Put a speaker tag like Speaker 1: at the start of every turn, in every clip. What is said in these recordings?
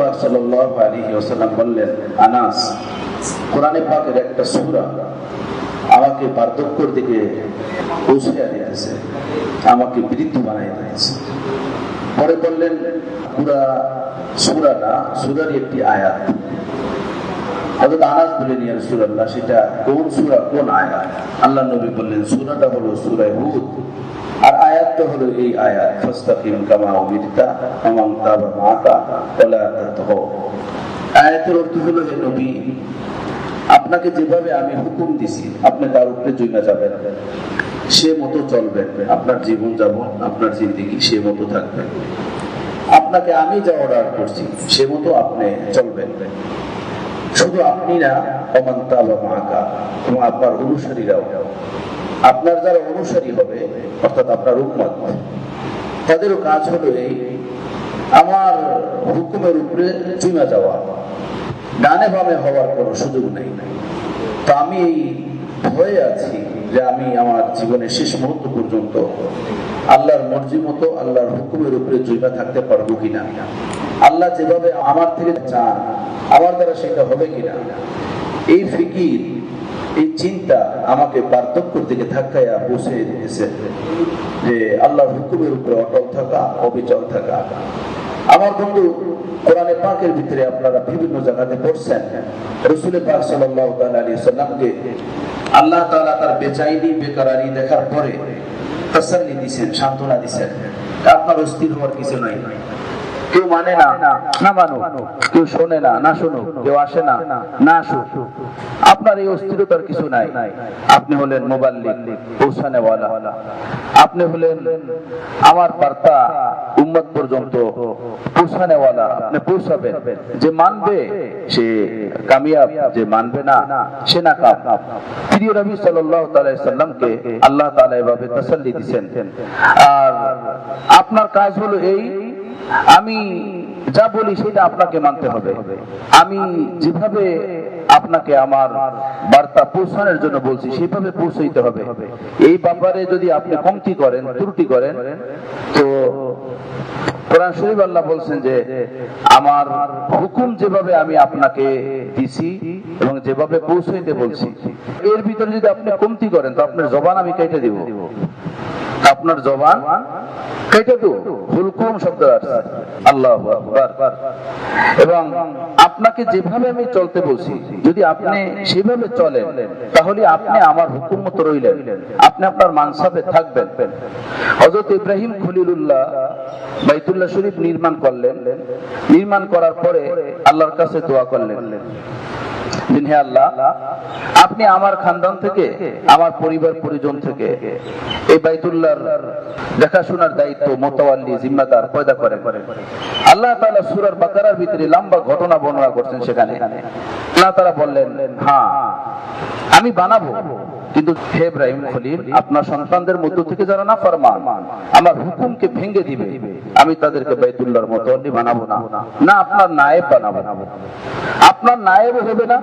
Speaker 1: পাক সাল্লাল্লাহু আলাইহি ওয়াসাল্লাম বললেন, আনাস, কোরআনে পাকের একটা সূরা আমাকে দিকে দিতেছে আমাকে বৃদ্ধ বানাই দিতেছে পরে বললেন, পুরা একটি আয়াত। হযরত আনাস বলে নিয়ে রাসূলুল্লাহ সেটা কোন সূরা, কোন আয়াত? আল্লাহ নবী বললেন, সূরাটা হলো সূরা হুদ। আর হলো এই আয়াতের অর্থ হলো, হে নবী, আপনাকে যেভাবে আমি হুকুম দিছি, আপনি তার উপরে জমা যাবেন সে মতো চলবেন আপনার জীবন যাপন আপনার জিন্দিগি সে মতো থাকবে আপনাকে আমি যা অর্ডার করছি, সে মতো আপনি চলবেন শুধু আপনি না অমান্তা বা মাকা, এবং আপনার অনুসারীরাও। আপনার যারা অনুসারী হবে, অর্থাৎ আপনার উন্মত তাদেরও কাজ হলো এই, আমার হুকুমের উপরে চুমা যাওয়া। ডানে বামে হওয়ার কোনো সুযোগ নেই। তো আমি ভয়ে আছি যে আমি আমার জীবনের শেষ মুহূর্ত পর্যন্ত আল্লাহর মর্জি মতো, আল্লাহর হুকুমের উপরে জৈবা থাকতে পারব কিনা? আল্লাহ যেভাবে আমার থেকে চান, আমার দ্বারা সেটা হবে কিনা? এই ফিকির এই চিন্তা আমাকে পার্থক্যর দিকে ধাক্কাইয়া বসে দিয়েছে যে আল্লাহর হুকুমের উপরে অটল থাকা, অবিচল থাকা। আমার বন্ধু, কোরআনে পাকের ভিতরে আপনারা বিভিন্ন জায়গাতে পড়ছেন। রসুল পাক সাল্লামকে আল্লাহ তালা তার বেচাইনি বেকারারি দেখার পরে তাসাল্লি দিবেন সান্ত্বনা দিবেন আপনার অস্থির হওয়ার কিছু নাই। কেউ মানে না না মানো। কেউ শোনে না না শুনুক, কেউ আসে না না আসুক। আপনার এই অস্থিরতার কিছু নাই। আপনি হলেন মোবাল্লিক পৌঁছানেওয়ালা। আপনি হলেন আমার বার্তা উম্মত পর্যন্ত পৌঁছানেওয়ালা। আপনি পৌঁছাবেন। যে মানবে, সে কামিয়াব। যে মানবে না, সে না কাম প্রিয় নবী সাল্লাল্লাহু তাআলা সাল্লামকে আল্লাহ তাআলা এভাবে তাসাল্লি দিবেন আর আপনার কাজ হলো এই আমি যা বলি সেটা আপনাকে মানতে হবে। আমি যেভাবে আপনাকে আমার বার্তা পৌঁছানোর জন্য বলছি, সেভাবে পৌঁছাইতে হবে। এই ব্যাপারে যদি আপনি কমতি করেন, ত্রুটি করেন, তো কোরআন শরীফ আল্লাহ বলছেন যে, আমার হুকুম যেভাবে আমি আপনাকে দিছি এবং যেভাবে পৌঁছাইতে বলছি, এর ভিতরে যদি আপনি কমতি করেন, তো আপনার জবান আমি কেটে দিব। আপনার জবান এবং আপনাকে যেভাবে আমি চলতে বলছি, যদি আপনি সেভাবে চলেন, তাহলে আপনি আমার হুকুম মতো রইলেন। আপনি আপনার মানসাবে থাকবেন। হজরত ইব্রাহিম খলিলুল্লাহ বাইতুল্লাহ শরীফ নির্মাণ করলেন। নির্মাণ করার পরে আল্লাহর কাছে দোয়া করলেন। হে আল্লাহ, আপনি আমার খানদান থেকে, আমার পরিবার পরিজন থেকে এই বাইতুল্লাহর দেখাশোনার দায়িত্ব মোতাওয়াল্লি, জিম্মাদার পয়দা করে আল্লাহ তাআলা সূরার বাকারার ভিতরে লম্বা ঘটনা বর্ণনা করছেন সেখানে। আল্লাহ তাআলা বললেন হ্যাঁ আমি বানাবো। কিন্তু হে ইব্রাহিম খলিল, আপনার সন্তানদের মধ্য থেকে যারা না ফরমান আমার হুকুমকে ভেঙে দিবে। আমি তাদেরকে বাইতুল্লাহর মোতাওয়াল্লি বানাবো না। না, আপনার নায়েব বানাবো না। আপনার নায়েব হবে না,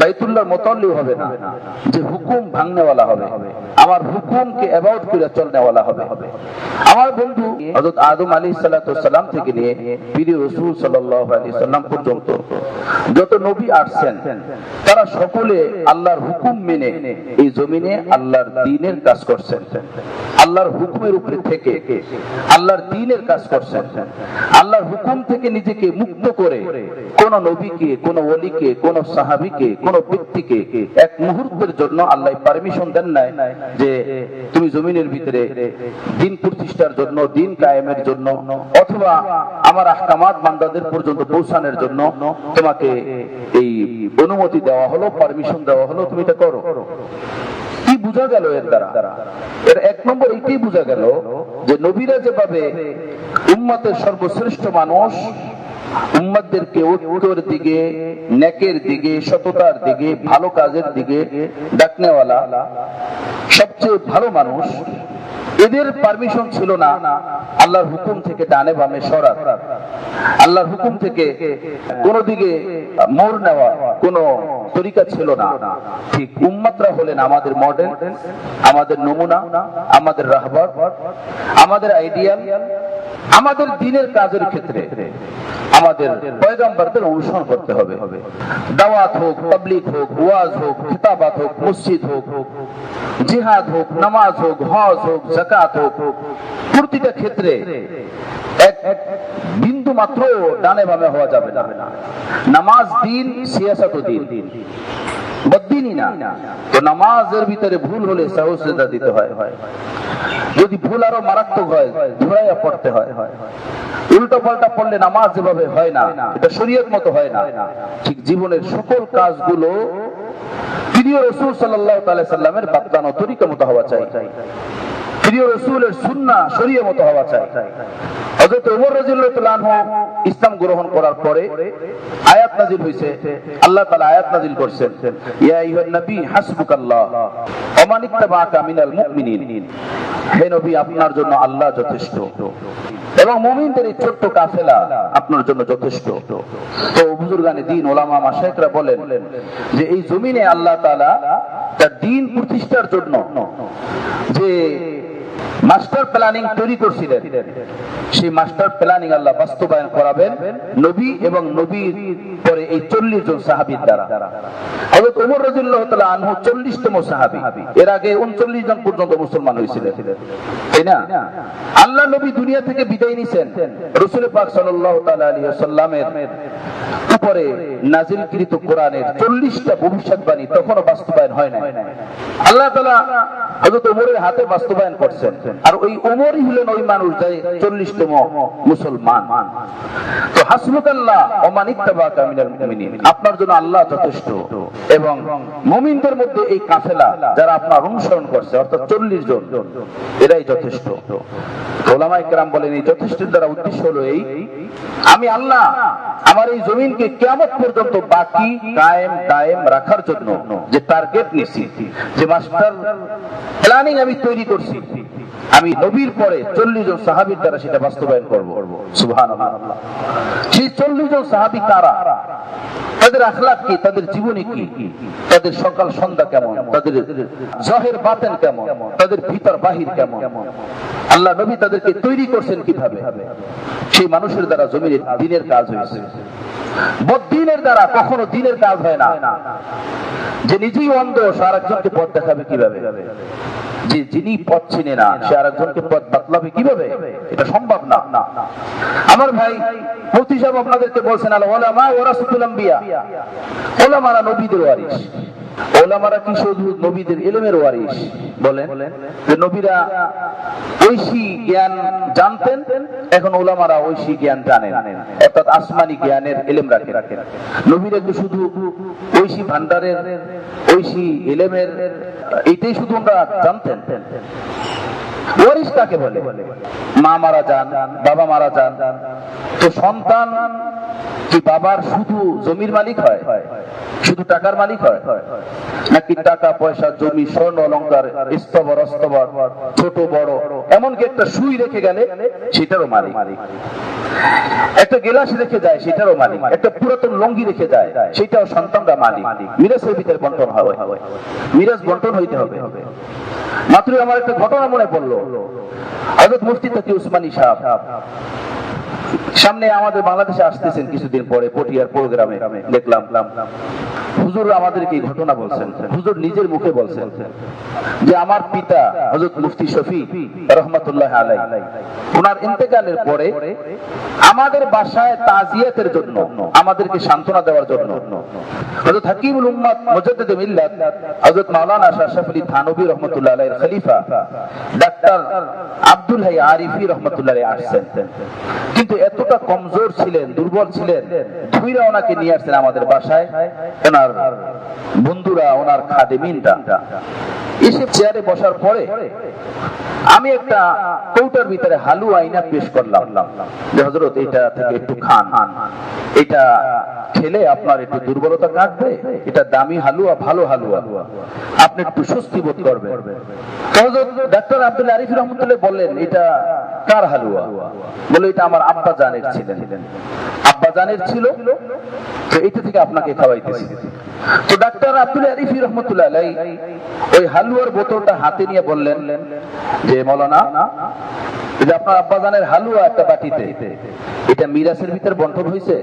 Speaker 1: বাইতুল্লাহর মোতাল্লি হবে না। যে হুকুম ভাঙনেওয়ালা হবে, আমার হুকুমকে অ্যাবাউট করে চলনেওয়ালা হবে। আমার বন্ধু হযরত আদম আলাইহিস সালাতু সালাম থেকে নিয়ে প্রিয় রাসূল সাল্লাল্লাহু আলাইহি সাল্লাম পর্যন্ত যত নবী আসছেন, তারা সকলে আল্লাহর হুকুম মেনে এই জমিনে আল্লাহর দ্বীনের কাজ করছেন। আল্লাহর হুকুমের উপরে থেকে আল্লাহর দ্বীনের কাজ করছেন। আল্লাহর হুকুম থেকে নিজেকে মুক্ত করে কোন নবীকে, কোন ওলিকে, কোন সাহাবিকে, কোন ব্যক্তিকে এক মুহূর্তের জন্য আল্লাহ পারমিশন দেন নাই যে তুমি জমিনের ভিতরে দিন প্রতিষ্ঠার জন্য, দিন কায়েমের জন্য অথবা আমার আহকামাত বান্দাদের পর্যন্ত পৌঁছানোর জন্য তোমাকে এই অনুমতি দেওয়া হলো পারমিশন দেওয়া হলো, তুমি এটা করো। কি বোঝা গেল এর দ্বারা? এর এক নম্বর এইটাই বোঝা গেল যে নবীরা যেভাবে উম্মতের সর্বশ্রেষ্ঠ মানুষ, উম্মতদেরকে ঐক্যর দিকে, নেকের দিকে, সততার দিকে, ভালো কাজের দিকে ডাকনেওয়ালা, সবচেয়ে ভালো মানুষ এদের পারমিশন ছিল না। আল্লাহর হুকুম থেকে ডানে বামে সরা আল্লাহর হুকুম থেকে কোনো দিকে মোড় নেওয়া কোন তরিকা ছিল না। ঠিক উম্মাত্রা হলেন আমাদের মডেল আমাদের নমুনা, আমাদের রাহবার, আমাদের আইডিয়াল আমাদের দিনের কাজের ক্ষেত্রে আমাদের পয়গাম্বারদের অনুসরণ করতে হবে। দাওয়াত হোক পাবলিক হোক, ওয়াজ হোক, খিতাবাত হোক, মসজিদ হোক, জিহাদ হোক, নামাজ হোক, হজ হোক জাকাত হোক, প্রতিটা ক্ষেত্রে এক বিন্দু মাত্র ডানে বামে হওয়া যাবে না। নামাজ দিন সিয়াসত দিন। বদিনই না। তো নামাজের ভিতরে ভুল হলে সাহসেদা দিতে হয়। যদি ভুল আরও মারাত্মক হয় ধরাইয়া পড়তে হয়। উল্টো পাল্টা পড়লে নামাজ যেভাবে হয় না, এটা শরীয়ত মতো হয় না। ঠিক জীবনের সকল কাজগুলো প্রিয় রসুল সাল্লাহ সাল্লামের বাদলানো তরিকা মতো হওয়া চাই। প্রিয় রসুলের সুন্না শরীয় মতো হওয়া চাই। হযরত ওমর আনহু ইসলাম গ্রহণ করার পরে আয়াত নাজিল হইছে। আল্লাহ তাআলা আয়াত নাজিল করছেন। ইয়া আইয়ুহান নবী হাসবুকাল্লাহ মান মিনাল মুমিনিন। হে নবী, আপনার জন্য আল্লাহ যথেষ্ট। এবং মুমিনদের এই ছোট্ট কাফেলা আপনার জন্য যথেষ্ট। তো বুজুর্গানে দিন ওলামা বলেন যে এই জমিনে আল্লাহ তাআলা তার দিন প্রতিষ্ঠার জন্য যে মাস্টার প্ল্যানিং তৈরি করছিলেন। সেই মাস্টার প্ল্যানিং আল্লাহ বাস্তবায়ন করাবেন নবী এবং নবীর পরে এই চল্লিশ জন সাহাবির দ্বারা। হযরত ওমর রাদিয়াল্লাহু তাআলা আনহু 40 তম সাহাবী। এর আগে 39 জন পর্যন্ত মুসলমান হয়েছিলেন। তাই না? আল্লাহ নবী দুনিয়া থেকে বিদায় নিছেন। রাসূল পাক সাল্লাল্লাহু তাআলা আলাইহি ওয়াসাল্লামের উপরে নাজিলকৃত কোরআনের 40টা ভবিষ্যৎবাণী তখনও বাস্তবায়ন হয় নাই। আল্লাহ তাআলা হযরত ওমরের হাতে বাস্তবায়ন করছেন। আর ওই ওমরই হলেন ওই মানুষ যে 40তম মুসলমান। তো হাসবুকাল্লাহ মান মুমিনিন। আপনার জন্য আল্লাহ যথেষ্ট। এবং মুমিনদের মধ্যে এই কাফেলা যারা আপনার অনুসরণ করছে, অর্থাৎ 40 জন, এরাই যথেষ্ট। বলেন, এই যথেষ্টের দ্বারা উদ্দেশ্য হলো এই, আমি আল্লাহ আমার এই জমিনকে কিয়ামত পর্যন্ত বাকি, কায়েম রাখার জন্য যে টার্গেট নিছি যে মাস্টার প্ল্যানিং আমি তৈরি করছি আমি নবীর পরে চল্লিশ জন সাহাবির দ্বারা সেটা বাস্তবায়ন করব। সুবহান সেই চল্লিশ জন সাহাবি কারা? তাদের আখলাক কি? তাদের জীবনী কি? তাদের সকাল সন্ধ্যা কেমন? তাদের জহের বাতেন কেমন? তাদের ভিতর বাহির কেমন? আল্লাহ নবী তাদেরকে তৈরি করছেন কীভাবে? সেই মানুষের দ্বারা জমিনের দিনের কাজ হয়েছে। বদিনের দ্বারা কখনো দিনের কাজ হয় না। যে নিজেই অন্ধ, সে আরেকজনকে পথ দেখাবে কীভাবে? যে যিনি পথ চিনে না, সে আর একজনকে পথ বাতলাবে কীভাবে? এটা সম্ভব না। আমার ভাই মুফতি সাহেব আপনাদেরকে বলছেন আল ওলামা ওরাসুল আম্বিয়া, ওলামারা নবীদের ওয়ারিস ওলামারা কি শুধু নবীদের বলেন, যে নবীরা জ্ঞান জানতেন, এখন ওলামারা জ্ঞান জানেন। অর্থাৎ আসমানি জ্ঞানের এলেম রাখেন? নবীরা কি শুধু ভান্ডারের এলেমের শুধু জানতেন? কাকে বলে? মা মারা যান, বাবা মারা যান, তো সন্তান কি বাবার শুধু জমির মালিক হয়, শুধু টাকার মালিক হয়, নাকি টাকা, পয়সা, জমি, স্বর্ণ অলঙ্কার স্তবর, অস্তবর, ছোট, বড়, এমনকি একটা সুই রেখে গেলে সেটারও মালিক। একটা গেলাস রেখে যায়, সেটারও মালিক। একটা পুরাতন লঙ্গি রেখে যায়, সেটাও সন্তানরা মালিক। মিরাজের ভিতরে বন্টন হবে। মিরাজ বন্টন হইতে হবে। মাত্র আমার একটা ঘটনা মনে পড়ল। হজরত মুফতি তকি উসমানী সাহেব সামনে আমাদের বাংলাদেশে আসতেছেন কিছুদিন পরে পটিয়ার প্রোগ্রামে দেখলাম। হুজুর আমাদেরকে ঘটনা বলছেন। হুজুর নিজের মুখে বলছেন যে আমার পিতা হজরত মুফতি শফি রহমতুল্লাহ আলাই ওনার ইন্তেকালের পরে আমাদের বাসায় তাজিয়াতের জন্য, আমাদেরকে সান্ত্বনা দেওয়ার জন্য হযরত হাকিমুল উম্মাত মুজাদ্দিদ মিল্লাত, হযরত মাওলানা আশরাফ আলী থানভী রহমাতুল্লাহ আলাইহির খলিফা ডাক্তার আব্দুল হাই আরিফি রহমাতুল্লাহ আলাইহি আসছেন। কিন্তু এতটা কমজোর ছিলেন, দুর্বল ছিলেন, ধুইরা ওনাকে নিয়ে আসছেন আমাদের বাসায়। ওনার বন্ধুরা, ওনার খাদেমিনরা। এসে চেয়ারে বসার পরে আমি একটা কৌটার ভিতরে হালুয়া আইনা পেশ করলাম। যে হজরত এটা থেকে একটু খান। এটা খেলে আপনার একটু দুর্বলতা কাটবে, এটা দামি হালুয়া, ভালো হালুয়া। আপনি একটু স্বস্তি বোধ করবেন। ডাক্তার আব্দুল আরিফ রহমতুল্লাহ বললেন, এটা কার হালুয়া? বলে, এটা আমার আব্বা জানের ছিলেন। আব্বা জানের ছিল, তো এটা থেকে আপনাকে খাওয়াইতেছি। তো ডাক্তার আব্দুল আরিফি রহমতুল্লাহ ওই হালুয়ার বোতলটা হাতে নিয়ে বললেন যে, মৌলানা আপনার আব্বাজানের হালুয়া একটা বাটিতে, এটা মিরাসের ভিতর বন্টন হয়েছে